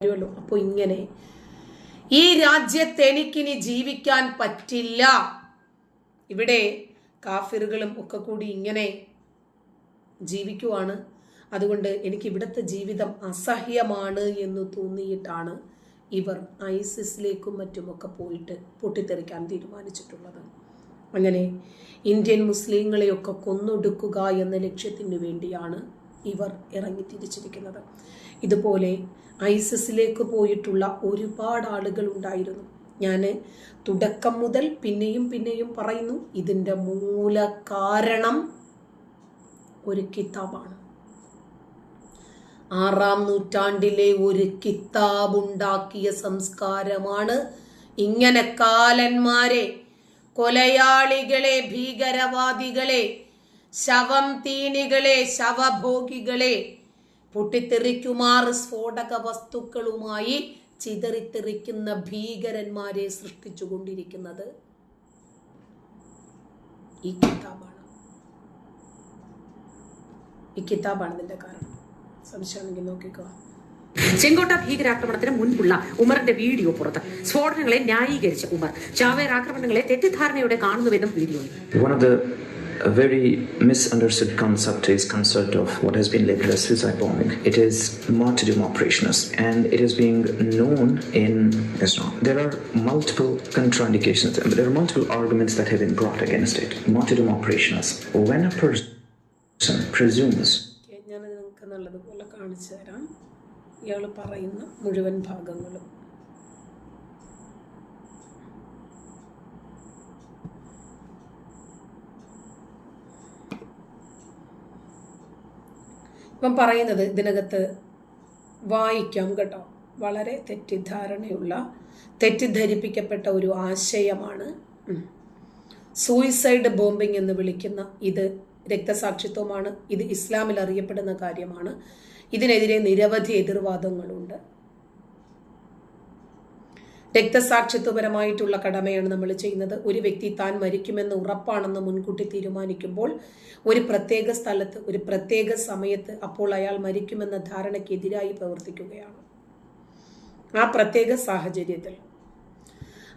വരുമല്ലോ. അപ്പോൾ ഇങ്ങനെ ഈ രാജ്യത്ത് എനിക്കിനി ജീവിക്കാൻ പറ്റില്ല. ഇവിടെ കാഫിറുകളും ഒക്കെ കൂടി ഇങ്ങനെ ജീവിക്കുവാണ്. അതുകൊണ്ട് എനിക്ക് ഇവിടുത്തെ ജീവിതം അസഹ്യമാണ് എന്ന് തോന്നിയിട്ടാണ് ഇവർ ഐസിസിലേക്കും മറ്റുമൊക്കെ പോയിട്ട് പൊട്ടിത്തെറിക്കാൻ തീരുമാനിച്ചിട്ടുള്ളത്. അങ്ങനെ ഇന്ത്യൻ മുസ്ലിങ്ങളെയൊക്കെ കൊന്നൊടുക്കുക എന്ന ലക്ഷ്യത്തിനു വേണ്ടിയാണ് ഇവർ ഇറങ്ങി തിരിച്ചിരിക്കുന്നത്. ഇതുപോലെ ഐസിസിലേക്ക് പോയിട്ടുള്ള ഒരുപാട് ആളുകൾ ഉണ്ടായിരുന്നു. ഞാൻ തുടക്കം മുതൽ പിന്നെയും പിന്നെയും പറയുന്നു ഇതിന്റെ മൂല കാരണം ഒരു കിതാബാണ്. ആറാം നൂറ്റാണ്ടിലെ ഒരു കിതാബുണ്ടാക്കിയ സംസ്കാരമാണ് ഇങ്ങനെ കാലന്മാരെ കൊലയാളികളെ ഭീകരവാദികളെ ശവം തീനികളെ ശവഭോഗികളെ പൊട്ടിത്തെറിക്കുമാർ സ്ഫോടക വസ്തുക്കളുമായി ചിതറിത്തെറിക്കുന്ന ഭീകരന്മാരെ സൃഷ്ടിച്ചുകൊണ്ടിരിക്കുന്നത് ഈ കിതാബാണ്. ഈ കിതാബാണ് ഇതിന്റെ കാരണം. സംശയമാണെങ്കിൽ നോക്കിക്കോ. ചെങ്കോട്ട ഭീകരാക്രമണത്തിന് മുൻപുള്ള ഉമറിന്റെ വീഡിയോ പുറത്ത്. സ്ഫോടനങ്ങളെ ന്യായീകരിച്ച ഉമർ. ചാവേർ ആക്രമണങ്ങളെ തെറ്റിദ്ധാരണയോടെ കാണുന്നുവെന്നും വീഡിയോയിൽ. One of the a very misunderstood concept is concept of what has been labeled as suicide bombing. It is martyrdom operations and it is being known in Islam. There are multiple contraindications. There are multiple arguments that have been brought against it. Martyrdom operations. When a person presumes okay, ഞാനത് നിങ്ങൾക്ക് നല്ലതുപോലെ കാണിച്ചു തരാം ഇയാൾ പറയുന്ന മുഴുവൻ ഭാഗങ്ങളും ഇപ്പം പറയുന്നത് ഇതിനകത്ത് വായിക്കാം കേട്ടോ. വളരെ തെറ്റിദ്ധാരണയുള്ള തെറ്റിദ്ധരിപ്പിക്കപ്പെട്ട ഒരു ആശയമാണ് സൂയിസൈഡ് ബോംബിംഗ് എന്ന് വിളിക്കുന്ന ഇത് രക്തസാക്ഷിത്വമാണ് ഇത് ഇസ്ലാമിൽ അറിയപ്പെടുന്ന കാര്യമാണ്. ഇതിനെതിരെ നിരവധി എതിർവാദങ്ങളുണ്ട്. രക്തസാക്ഷിത്വപരമായിട്ടുള്ള കടമയാണ് നമ്മൾ ചെയ്യുന്നത്. ഒരു വ്യക്തി താൻ മരിക്കുമെന്ന് ഉറപ്പാണെന്ന് മുൻകൂട്ടി തീരുമാനിക്കുമ്പോൾ ഒരു പ്രത്യേക സ്ഥലത്ത് ഒരു പ്രത്യേക സമയത്ത് അപ്പോൾ അയാൾ മരിക്കുമെന്ന ധാരണയ്ക്കെതിരായി പ്രവർത്തിക്കുകയാണ്. ആ പ്രത്യേക സാഹചര്യത്തിൽ.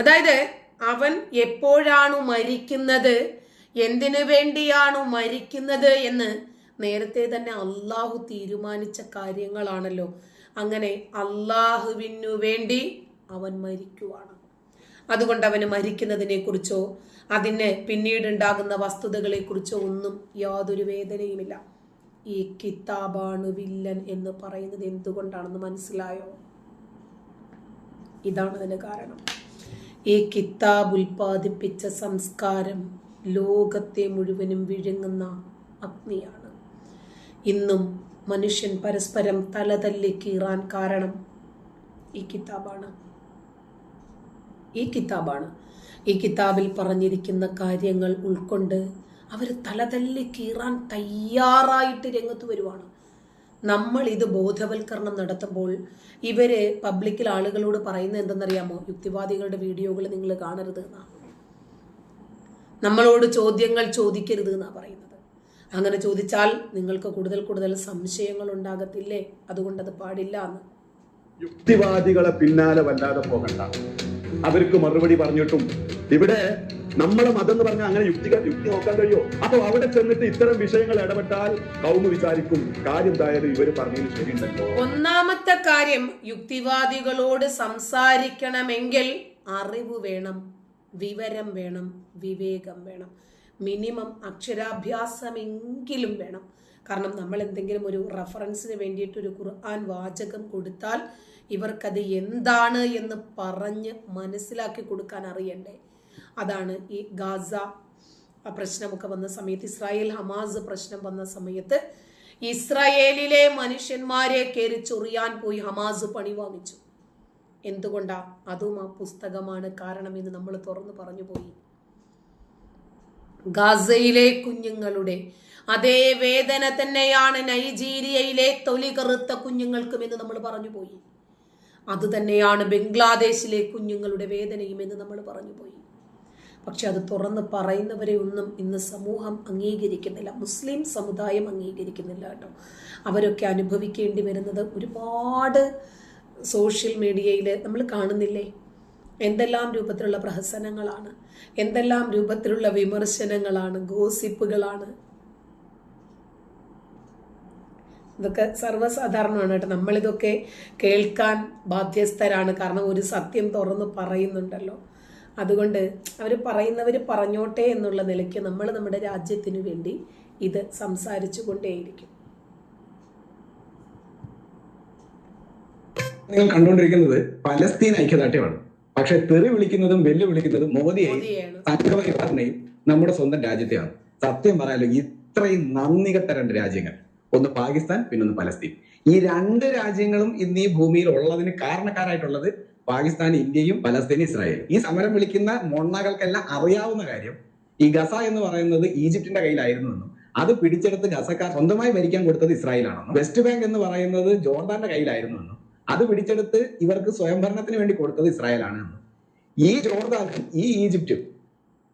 അതായത് അവൻ എപ്പോഴാണ് മരിക്കുന്നത് എന്തിനു വേണ്ടിയാണ് മരിക്കുന്നത് എന്ന് നേരത്തെ തന്നെ അള്ളാഹു തീരുമാനിച്ച കാര്യങ്ങളാണല്ലോ. അങ്ങനെ അള്ളാഹുവിനു വേണ്ടി അവൻ മരിക്കുവാണ്. അതുകൊണ്ട് അവന് മരിക്കുന്നതിനെക്കുറിച്ചോ അതിന് പിന്നീടുണ്ടാകുന്ന വസ്തുതകളെ കുറിച്ചോ ഒന്നും യാതൊരു വേദനയുമില്ല. ഈ കിതാബാണ് വില്ലൻ എന്ന് പറയുന്നത് എന്തുകൊണ്ടാണെന്ന് മനസ്സിലായോ? ഇതാണ് അതിന് കാരണം. ഈ കിതാബ് ഉൽപ്പാദിപ്പിച്ച സംസ്കാരം ലോകത്തെ മുഴുവനും വിഴുങ്ങുന്ന അഗ്നിയാണ്. ഇന്നും മനുഷ്യൻ പരസ്പരം തലതല്ലി കീറാൻ കാരണം ഈ കിതാബാണ്. ഈ കിതാബാണ്. ഈ കിതാബിൽ പറഞ്ഞിരിക്കുന്ന കാര്യങ്ങൾ ഉൾക്കൊണ്ട് അവർ തലതല്ലി കീറാൻ തയ്യാറായിട്ട് രംഗത്ത് വരുവാണ്. നമ്മൾ ഇത് ബോധവൽക്കരണം നടത്തുമ്പോൾ ഇവർ പബ്ലിക്കിൽ ആളുകളോട് പറയുന്നത് എന്തെന്നറിയാമോ? യുക്തിവാദികളുടെ വീഡിയോകൾ നിങ്ങൾ കാണരുത് എന്നാണ് നമ്മളോട് ചോദ്യങ്ങൾ ചോദിക്കരുത് എന്നാണ് പറയുന്നത്. അങ്ങനെ ചോദിച്ചാൽ നിങ്ങൾക്ക് കൂടുതൽ കൂടുതൽ സംശയങ്ങൾ ഉണ്ടാകത്തില്ലേ? അതുകൊണ്ട് അത് പാടില്ല എന്ന്. യുക്തിവാദികളെ പിന്നാലെ വല്ലാതെ പോകണ്ട. അവർക്ക് മറുപടി പറഞ്ഞിട്ടും. ഇവിടെ നമ്മളെ മതം എന്ന് പറഞ്ഞാൽ അങ്ങനെ യുക്തി യുക്തി നോക്കാൻ കഴിയോ? അപ്പൊ അവിടെ ചെന്നിട്ട് ഇത്തരം വിഷയങ്ങൾ ഇടപെട്ടാൽ കൗമ വിചാരിക്കും കാര്യം എന്തായാലും ഇവർ പറഞ്ഞതിന് ശരിയുണ്ടല്ലോ. ഒന്നാമത്തെ കാര്യം യുക്തിവാദികളോട് സംസാരിക്കണമെങ്കിൽ അറിവ് വേണം വിവരം വേണം വിവേകം വേണം. മിനിമം അക്ഷരാഭ്യാസമെങ്കിലും വേണം. കാരണം നമ്മൾ എന്തെങ്കിലും ഒരു റെഫറൻസിന് വേണ്ടിയിട്ട് ഒരു ഖുർആൻ വാചകം കൊടുത്താൽ ഇവർക്കത് എന്താണ് എന്ന് പറഞ്ഞ് മനസ്സിലാക്കി കൊടുക്കാൻ അറിയണ്ടേ? അതാണ് ഈ ഗാസ പ്രശ്നമൊക്കെ വന്ന സമയത്ത് ഇസ്രായേൽ ഹമാസ് പ്രശ്നം വന്ന സമയത്ത് ഇസ്രായേലിലെ മനുഷ്യന്മാരെ കയറി ചൊറിയാൻ പോയി ഹമാസ് പണി വാങ്ങിച്ചു. എന്തുകൊണ്ടാ? അതും ആ പുസ്തകമാണ് കാരണമെന്ന് നമ്മൾ തുറന്നു പറഞ്ഞു പോയി. ഗാസയിലെ കുഞ്ഞുങ്ങളുടെ അതേ വേദന തന്നെയാണ് നൈജീരിയയിലെ തൊലി കറുത്ത കുഞ്ഞുങ്ങൾക്കും എന്ന് നമ്മൾ പറഞ്ഞു പോയി. അത് തന്നെയാണ് ബംഗ്ലാദേശിലെ കുഞ്ഞുങ്ങളുടെ വേദനയും എന്ന് നമ്മൾ പറഞ്ഞു പോയി. പക്ഷെ അത് തുറന്ന് പറയുന്നവരെ ഒന്നും ഇന്ന് സമൂഹം അംഗീകരിക്കുന്നില്ല. മുസ്ലിം സമുദായം അംഗീകരിക്കുന്നില്ല കേട്ടോ. അവരൊക്കെ അനുഭവിക്കേണ്ടി വരുന്നത് ഒരുപാട് സോഷ്യൽ മീഡിയയിൽ നമ്മൾ കാണുന്നില്ലേ? എന്തെല്ലാം രൂപത്തിലുള്ള പ്രഹസനങ്ങളാണ് എന്തെല്ലാം രൂപത്തിലുള്ള വിമർശനങ്ങളാണ് ഗോസിപ്പുകളാണ്. ഇതൊക്കെ സർവസാധാരണമാണ് കേട്ടോ നമ്മളിതൊക്കെ കേൾക്കാൻ ബാധ്യസ്ഥരാണ്. കാരണം ഒരു സത്യം തുറന്ന് പറയുന്നുണ്ടല്ലോ. അതുകൊണ്ട് അവർ പറയുന്നവർ പറഞ്ഞോട്ടെ എന്നുള്ള നിലയ്ക്ക് നമ്മൾ നമ്മുടെ രാജ്യത്തിനു വേണ്ടി ഇത് സംസാരിച്ചു കൊണ്ടേയിരിക്കും നിങ്ങൾ കണ്ടുകൊണ്ടിരിക്കുന്നത് പലസ്തീൻ ഐക്യദാർഢ്യമാണ്. പക്ഷെ തെറി വിളിക്കുന്നതും വെല്ലു വിളിക്കുന്നതും മോദിയെയും മോദിയെയാണ്. സംഘപരിവാറിനെയും നമ്മുടെ സ്വന്തം രാജ്യത്തെയാണ്. സത്യം പറയാലോ ഇത്രയും നന്ദികെട്ട രണ്ട് രാജ്യങ്ങൾ. ഒന്ന് പാകിസ്ഥാൻ പിന്നൊന്ന് പലസ്തീൻ. ഈ രണ്ട് രാജ്യങ്ങളും ഇന്ന് ഈ ഭൂമിയിൽ ഉള്ളതിന് കാരണക്കാരായിട്ടുള്ളത് പാകിസ്ഥാൻ ഇന്ത്യയും പലസ്തീൻ ഇസ്രായേലും. ഈ സമരം വിളിക്കുന്ന മൊണ്ണകൾക്കെല്ലാം അറിയാവുന്ന കാര്യം ഈ ഗസ എന്ന് പറയുന്നത് ഈജിപ്തിന്റെ കയ്യിലായിരുന്നു എന്നും അത് പിടിച്ചെടുത്ത് ഗസക്കാർ സ്വന്തമായി ഭരിക്കാൻ കൊടുത്തത് ഇസ്രായേലാണെന്നും വെസ്റ്റ് ബാങ്ക് എന്ന് പറയുന്നത് ജോർദാന്റെ കയ്യിലായിരുന്നു എന്നും അത് പിടിച്ചെടുത്ത് ഇവർക്ക് സ്വയംഭരണത്തിന് വേണ്ടി കൊടുത്തത് ഇസ്രായേലാണ് ഈ ജോർദാനും ഈ ഈജിപ്റ്റും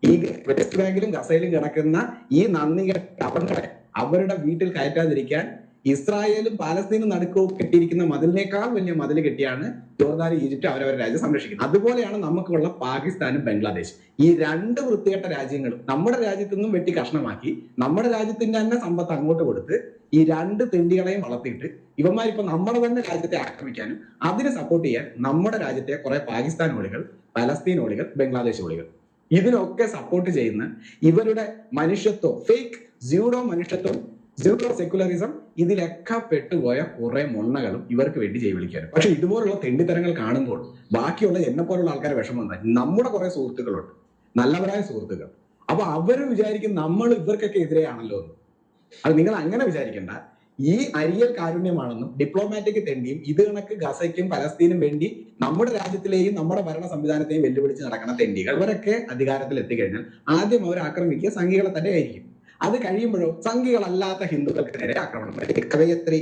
ഈ വെസ്റ്റ് ബാങ്കിലും ഗസയിലും കിടക്കുന്ന ഈ നന്ദി അവരുടെ അവരുടെ വീട്ടിൽ കയറ്റാതിരിക്കാൻ ഇസ്രായേലും പാലസ്തീനും നടുക്കവും കെട്ടിയിരിക്കുന്ന മതിലിനേക്കാൾ വലിയ മതിൽ കെട്ടിയാണ് ജോർദാനും ഈജിപ്റ്റ് അവരവരുടെ രാജ്യം സംരക്ഷിക്കുന്നത്. അതുപോലെയാണ് നമുക്കുള്ള പാകിസ്ഥാനും ബംഗ്ലാദേശ്. ഈ രണ്ട് വൃത്തികെട്ട രാജ്യങ്ങളും നമ്മുടെ രാജ്യത്തു നിന്നും വെട്ടി കഷ്ണമാക്കി നമ്മുടെ രാജ്യത്തിന്റെ തന്നെ സമ്പത്ത് അങ്ങോട്ട് കൊടുത്ത് ഈ രണ്ട് തെണ്ടികളെയും വളർത്തിയിട്ട് ഇവന്മാരിപ്പോ നമ്മുടെ തന്നെ രാജ്യത്തെ ആക്രമിക്കാനും അതിനെ സപ്പോർട്ട് ചെയ്യാൻ നമ്മുടെ രാജ്യത്തെ കുറെ പാകിസ്ഥാൻ ഓളികൾ പലസ്തീൻ ഓളികൾ ബംഗ്ലാദേശ് ഓളികൾ. ഇതിനൊക്കെ സപ്പോർട്ട് ചെയ്യുന്ന ഇവരുടെ മനുഷ്യത്വം ഫേക്ക് സ്യൂഡോ മനുഷ്യത്വം സ്യൂഡോ സെക്യുലറിസം ഇതിലൊക്കെ പെട്ടുപോയ കുറെ മുണ്ണകളും ഇവർക്ക് വേണ്ടി ജയ് വിളിക്കാനും പക്ഷെ ഇതുപോലുള്ള തെണ്ടിത്തരങ്ങൾ കാണുമ്പോൾ ബാക്കിയുള്ള എന്നെ പോലുള്ള ആൾക്കാരെ വിഷമം എന്താ? നമ്മുടെ കുറെ സുഹൃത്തുക്കളുണ്ട്. നല്ലവരായ സുഹൃത്തുക്കൾ. അപ്പൊ അവർ വിചാരിക്കും നമ്മൾ ഇവർക്കൊക്കെ എതിരെയാണല്ലോ എന്ന്. അത് നിങ്ങൾ അങ്ങനെ വിചാരിക്കണ്ട. ഈ അരിയൽ കാരുണ്യമാണെന്നും ഡിപ്ലോമാറ്റിക് തെണ്ടിയും ഇത് കണക്ക് ഗസയ്ക്കും പലസ്തീനും വേണ്ടി നമ്മുടെ രാജ്യത്തിലെയും നമ്മുടെ ഭരണ സംവിധാനത്തെയും വെല്ലുവിളിച്ച് നടക്കുന്ന തെണ്ടികൾ ഇവരൊക്കെ അധികാരത്തിൽ എത്തിക്കഴിഞ്ഞാൽ ആദ്യം അവർ ആക്രമിക്കുക സംഘികളെ തന്നെ ആയിരിക്കും. അത് കഴിയുമ്പോഴോ സംഘികളല്ലാത്ത ഹിന്ദുക്കൾക്ക് നേരെ ആക്രമണം വരും. കവയത്രി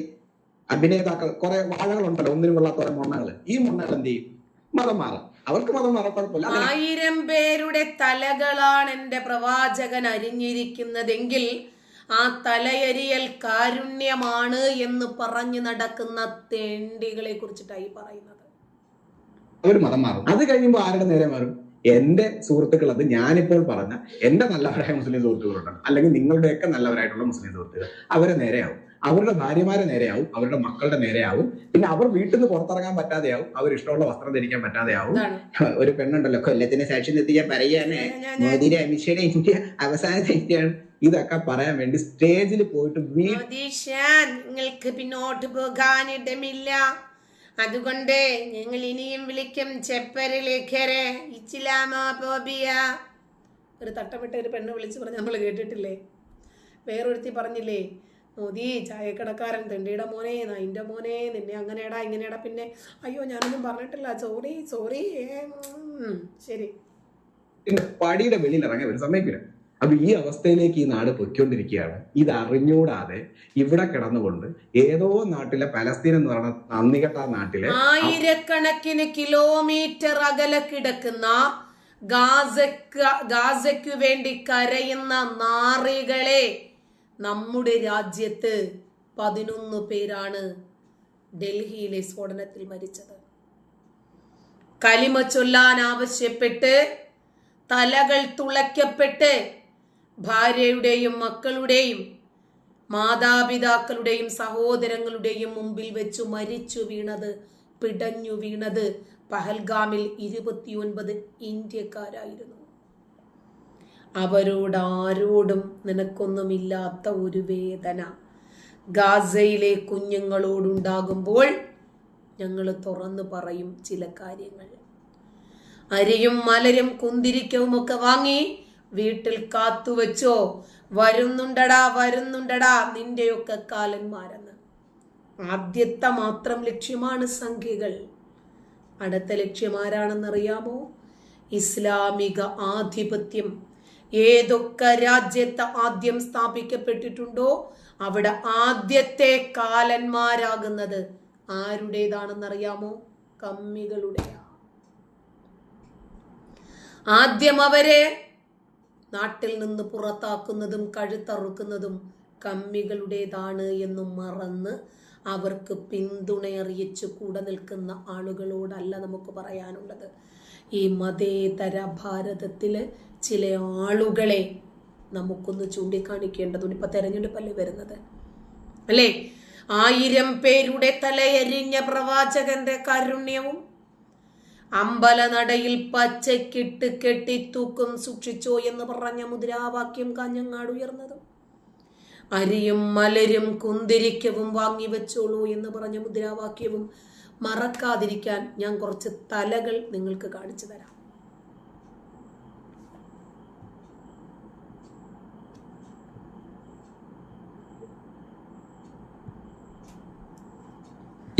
അഭിനേതാക്കൾ കുറെ വാഴകളുണ്ടല്ലോ ഒന്നിനും കൊള്ളാത്ത കുറെ മൊണ്ണകൾ ഈ മൊണ്ണകൾ എന്ത് ചെയ്യും? മതം മാറും. അവർക്ക് മതം കുഴപ്പമില്ല. ആയിരം പേരുടെ തലകളാണ് എന്റെ പ്രവാചകൻ അരിഞ്ഞിരിക്കുന്നതെങ്കിൽ ആ തലയരിയൽ കാരുണ്യമാണ് എന്ന് പറഞ്ഞു നടക്കുന്ന തേണ്ടികളെ കുറിച്ചിട്ടായി പറയുന്നത്. അവർ മതം മാറും. അത് കഴിയുമ്പോൾ ആരുടെ നേരെ മാറും? എന്റെ സുഹൃത്തുക്കൾ അത് ഞാനിപ്പോൾ പറഞ്ഞ എന്റെ നല്ലവരായ മുസ്ലിം സുഹൃത്തുക്കളുണ്ടാണ്. അല്ലെങ്കിൽ നിങ്ങളുടെയൊക്കെ നല്ലവരായിട്ടുള്ള മുസ്ലിം സുഹൃത്തുക്കൾ അവരെ നേരെയാവും അവരുടെ ഭാര്യമാരെ നേരെയാവും അവരുടെ മക്കളുടെ നേരെയാവും. പിന്നെ അവർ വീട്ടിൽ നിന്ന് പുറത്തിറങ്ങാൻ പറ്റാതെയാവും അവർ ഇഷ്ടമുള്ള വസ്ത്രം ധരിക്കാൻ പറ്റാതെയാവും. ഒരു പെണ്ണുണ്ടല്ലോ കൊല്ലത്തിന് സാക്ഷി നിർത്തിക്കാൻ പറയാണ് മോദിയുടെ അമിത്ഷയുടെ ഇന്ത്യ അവസാനത്തെ ഇന്ത്യയാണ്. ഇതൊക്കെ പറയാൻ വേണ്ടി സ്റ്റേജിൽ പോയിട്ട് നിങ്ങൾക്ക് പിന്നോട്ട് പോകാനിടമില്ല അതുകൊണ്ട് ഞങ്ങൾ ഇനിയും വിളിക്കും ചെപ്പരിലേക്കരെ പോബിയ ഒരു തട്ടമിട്ട ഒരു പെണ്ണ് വിളിച്ച് പറഞ്ഞ് നമ്മൾ കേട്ടിട്ടില്ലേ? വേറൊരുത്തി പറഞ്ഞില്ലേ? മോദി ചായക്കടക്കാരൻ തെണ്ടിയുടെ മോനെ നൈന്റെ മോനെ നിന്നെ അങ്ങനെയടാ ഇങ്ങനെയടാ പിന്നെ അയ്യോ ഞാനൊന്നും പറഞ്ഞിട്ടില്ല. സോറി സോറി ശരി. പടിയുടെ വെളിയിൽ ഇറങ്ങാൻ വരും സമ്മതിക്കില്ല അപ്പൊ ഈ അവസ്ഥയിലേക്ക് ഈ നാട് പൊയ്ക്കൊണ്ടിരിക്കുകയാണ്. ഇത് അറിഞ്ഞൂടാതെ ഇവിടെ കിടന്നുകൊണ്ട് ഏതോ നാട്ടിലെ പലസ്തീൻ എന്ന് പറയുന്ന നന്ദികെട്ട നാട്ടിലെ ആയിരക്കണക്കിന് കിലോമീറ്റർ അകലെ കിടക്കുന്ന ഗാസക്ക് ഗാസയ്ക്കു വേണ്ടി കരയുന്ന നാറികളെ നമ്മുടെ രാജ്യത്ത് പതിനൊന്ന് പേരാണ് ഡൽഹിയിലെ സ്ഫോടനത്തിൽ മരിച്ചത്. കലിമ ചൊല്ലാൻ ആവശ്യപ്പെട്ട് തലകൾ തുളയ്ക്കപ്പെട്ട് ഭാര്യയുടെയും മക്കളുടെയും മാതാപിതാക്കളുടെയും സഹോദരങ്ങളുടെയും മുമ്പിൽ വെച്ചു മരിച്ചു വീണത് പിടഞ്ഞു വീണത് പഹൽഗാമിൽ ഇരുപത്തിയൊൻപത് ഇന്ത്യക്കാരായിരുന്നു. അവരോട് ആരോടും നിനക്കൊന്നുമില്ലാത്ത ഒരു വേദന. ഗാസയിലെ കുഞ്ഞുങ്ങളോടുണ്ടാകുമ്പോൾ ഞങ്ങൾ തുറന്നു പറയും ചില കാര്യങ്ങൾ. അരിയും മലരും കുന്തിരിക്കവും ഒക്കെ വാങ്ങി വീട്ടിൽ കാത്തുവെച്ചോ? വരുന്നുണ്ടടാ വരുന്നുണ്ടടാ നിന്റെയൊക്കെ കാലന്മാരെന്ന്. ആദ്യത്തെ മാത്രം ലക്ഷ്യമാണ് സംഖ്യകൾ അടുത്ത ലക്ഷ്യം ആരാണെന്നറിയാമോ? ഇസ്ലാമിക ആധിപത്യം. ഏതൊക്കെ രാജ്യത്ത് ആദ്യം സ്ഥാപിക്കപ്പെട്ടിട്ടുണ്ടോ അവിടെ ആദ്യത്തെ കാലന്മാരാകുന്നത് ആരുടേതാണെന്നറിയാമോ? കമ്മികളുടെയാ. ആദ്യം അവരെ നാട്ടിൽ നിന്ന് പുറത്താക്കുന്നതും കഴുത്തറുക്കുന്നതും കമ്മികളുടേതാണ് എന്ന് മറന്ന് അവർക്ക് പിന്തുണയറിയിച്ച് കൂടെ നിൽക്കുന്ന ആളുകളോടല്ല നമുക്ക് പറയാനുള്ളത്. ഈ മതേതര ഭാരതത്തിൽ ചില ആളുകളെ നമുക്കൊന്ന് ചൂണ്ടിക്കാണിക്കേണ്ടതുണ്ട്. ഇപ്പൊ തെരഞ്ഞെടുപ്പല്ലേ വരുന്നത്? അല്ലേ? ആയിരം പേരുടെ തലയെരിഞ്ഞ പ്രവാചകന്റെ കാരുണ്യവും അമ്പലനടയിൽ പച്ചക്കിട്ട് കെട്ടിത്തൂക്കും സൂക്ഷിച്ചോ എന്ന് പറഞ്ഞ മുദ്രാവാക്യം കാഞ്ഞങ്ങാട് ഉയർന്നതും അരിയും മലരും കുന്തിരിക്കവും വാങ്ങി വെച്ചോളൂ എന്ന് പറഞ്ഞ മുദ്രാവാക്യവും മറക്കാതിരിക്കാൻ ഞാൻ കുറച്ച് തലകൾ നിങ്ങൾക്ക് കാണിച്ചു തരാം.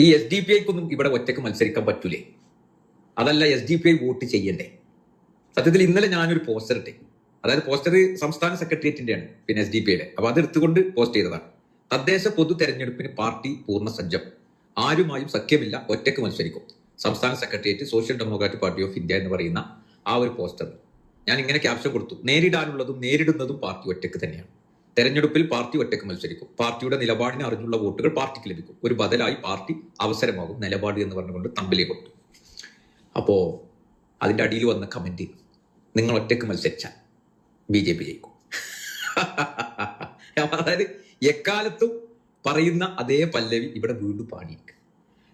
ഈ എസ് ഡി പി ഐക്കൊന്നും ഇവിടെ ഒറ്റയ്ക്ക് മത്സരിക്കാൻ പറ്റൂലേ. അതല്ല S D P I vote ചെയ്യണ്ടേ? സത്യത്തിൽ ഇന്നലെ ഞാനൊരു പോസ്റ്റർ ഇട്ടേ. അതായത് പോസ്റ്റർ സംസ്ഥാന സെക്രട്ടേറിയറ്റിന്റെയാണ് പിന്നെ എസ് ഡി പി ഐയുടെ അപ്പൊ അത് എടുത്തുകൊണ്ട് പോസ്റ്റ് ചെയ്തതാണ്. തദ്ദേശ പൊതു തെരഞ്ഞെടുപ്പിന് പാർട്ടി പൂർണ സജ്ജം. ആരുമായും സഖ്യമില്ല ഒറ്റയ്ക്ക് മത്സരിക്കും. സംസ്ഥാന secretariat social democratic party of India എന്ന് പറയുന്ന ആ ഒരു പോസ്റ്റർ. ഞാൻ ഇങ്ങനെ ക്യാപ്ഷൻ കൊടുത്തു. നേരിടാനുള്ളതും നേരിടുന്നതും പാർട്ടി ഒറ്റയ്ക്ക് തന്നെയാണ്. തെരഞ്ഞെടുപ്പിൽ പാർട്ടി ഒറ്റയ്ക്ക് മത്സരിക്കും. പാർട്ടിയുടെ നിലപാടിനെ അറിഞ്ഞുള്ള വോട്ടുകൾ പാർട്ടിക്ക് ലഭിക്കും. ഒരു ബദലായി പാർട്ടി അവസരമാകും നിലപാട് എന്ന് പറഞ്ഞുകൊണ്ട് തമ്പിലേ കൊട്ടു. അപ്പോ അതിന്റെ അടിയിൽ വന്ന കമന്റ് നിങ്ങൾ ഒറ്റയ്ക്ക് മത്സരിച്ചാൽ ബി ജെ പി ജയിക്കും. അതായത് എക്കാലത്തും പറയുന്ന അതേ പല്ലവി ഇവിടെ വീണ്ടും പാടിയിരിക്കുക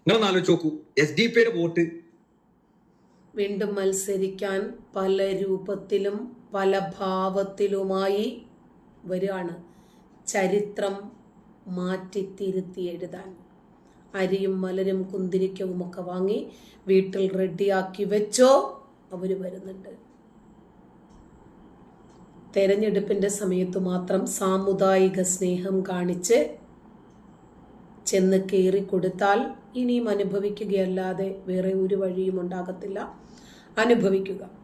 നിങ്ങളൊന്ന് ആലോചിച്ച് നോക്കൂ. എസ് ഡി പിയുടെ വോട്ട് വീണ്ടും മത്സരിക്കാൻ പല രൂപത്തിലും പല ഭാവത്തിലുമായി വരികയാണ് ചരിത്രം മാറ്റി തിരുത്തി എഴുതാൻ. അരിയും മലരും കുന്തിരിക്കവും ഒക്കെ വാങ്ങി വീട്ടിൽ റെഡിയാക്കി വെച്ചോ അവർ വരുന്നുണ്ട്. തെരഞ്ഞെടുപ്പിന്റെ സമയത്ത് മാത്രം സാമുദായിക സ്നേഹം കാണിച്ച് ചെന്ന് കയറി കൊടുത്താൽ ഇനിയും അനുഭവിക്കുകയല്ലാതെ വേറെ ഒരു വഴിയും ഉണ്ടാകത്തില്ല. അനുഭവിക്കുക.